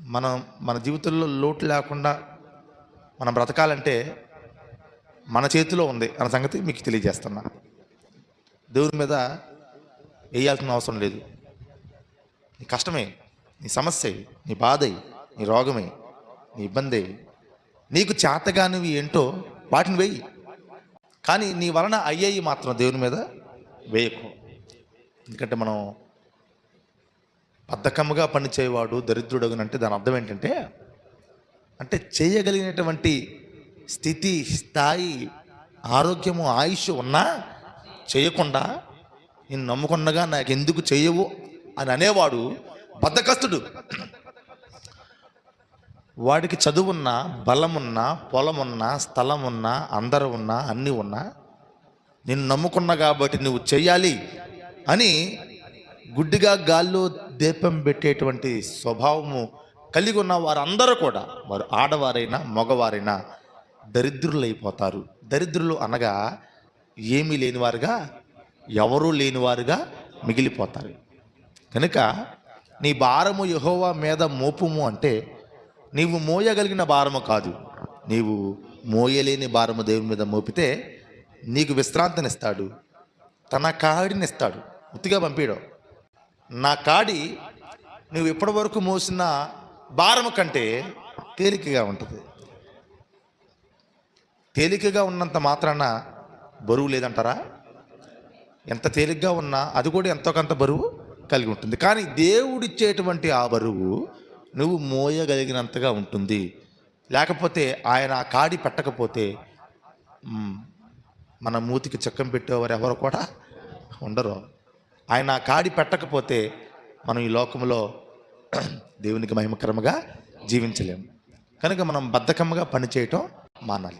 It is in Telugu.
మనం మన జీవితంలో లోటు లేకుండా మనం బ్రతకాలంటే మన చేతిలో ఉంది అన్న సంగతి మీకు తెలియజేస్తున్నా. దేవుని మీద వేయాల్సిన అవసరం లేదు. నీ కష్టమే నీ సమస్య నీ బాధ నీ రోగమే నీ ఇబ్బంది. నీకు చేతగానివి ఏంటో వాటిని వేయి. కానీ నీ వలన అయ్యాయి మాత్రం దేవుని మీద వేయకు. ఎందుకంటే మనం బద్ధకముగా పనిచేయవాడు దరిద్రుడగునంటే దాని అర్థం ఏంటంటే అంటే చేయగలిగినటువంటి స్థితి స్థాయి ఆరోగ్యము ఆయుష్ ఉన్నా చేయకుండా నేను నమ్ముకున్నగా నాకు ఎందుకు చేయవు? అని అనేవాడు బద్ధకస్తుడు. వాడికి చదువున్నా బలమున్నా పొలమున్నా స్థలమున్నా అందరు ఉన్నా అన్నీ ఉన్నా నిన్ను నమ్ముకున్నా కాబట్టి నువ్వు చేయాలి అని గుడ్డిగా గాల్లో దీపం పెట్టేటువంటి స్వభావము కలిగి ఉన్న వారందరూ కూడా వారు ఆడవారైనా మగవారైనా దరిద్రులైపోతారు. దరిద్రులు అనగా ఏమీ లేనివారుగా ఎవరూ లేనివారుగా మిగిలిపోతారు. కనుక నీ భారము యహోవా మీద మోపుము అంటే నీవు మోయగలిగిన భారము కాదు. నీవు మోయలేని భారము దేవుని మీద మోపితే నీకు విశ్రాంతినిస్తాడు. తన కాడినిస్తాడు. ఉత్తిగా పంపించడం నా కాడి నువ్వు ఇప్పటి వరకు మోసిన భారము కంటే తేలికగా ఉంటుంది. తేలికగా ఉన్నంత మాత్రాన బరువు లేదంటారా? ఎంత తేలిగ్గా ఉన్నా అది కూడా ఎంతో కొంత బరువు కలిగి ఉంటుంది. కానీ దేవుడిచ్చేటువంటి ఆ బరువు నువ్వు మోయగలిగినంతగా ఉంటుంది. లేకపోతే ఆయన ఆ కాడి పెట్టకపోతే మన మూతికి చక్కం పెట్టేవారు ఎవరు కూడా ఉండరు. ఆయన కాడి పెట్టకపోతే మనం ఈ లోకంలో దేవునికి మహిమకరముగా జీవించలేము. కనుక మనం బద్ధకముగా పనిచేయటం మానాలి.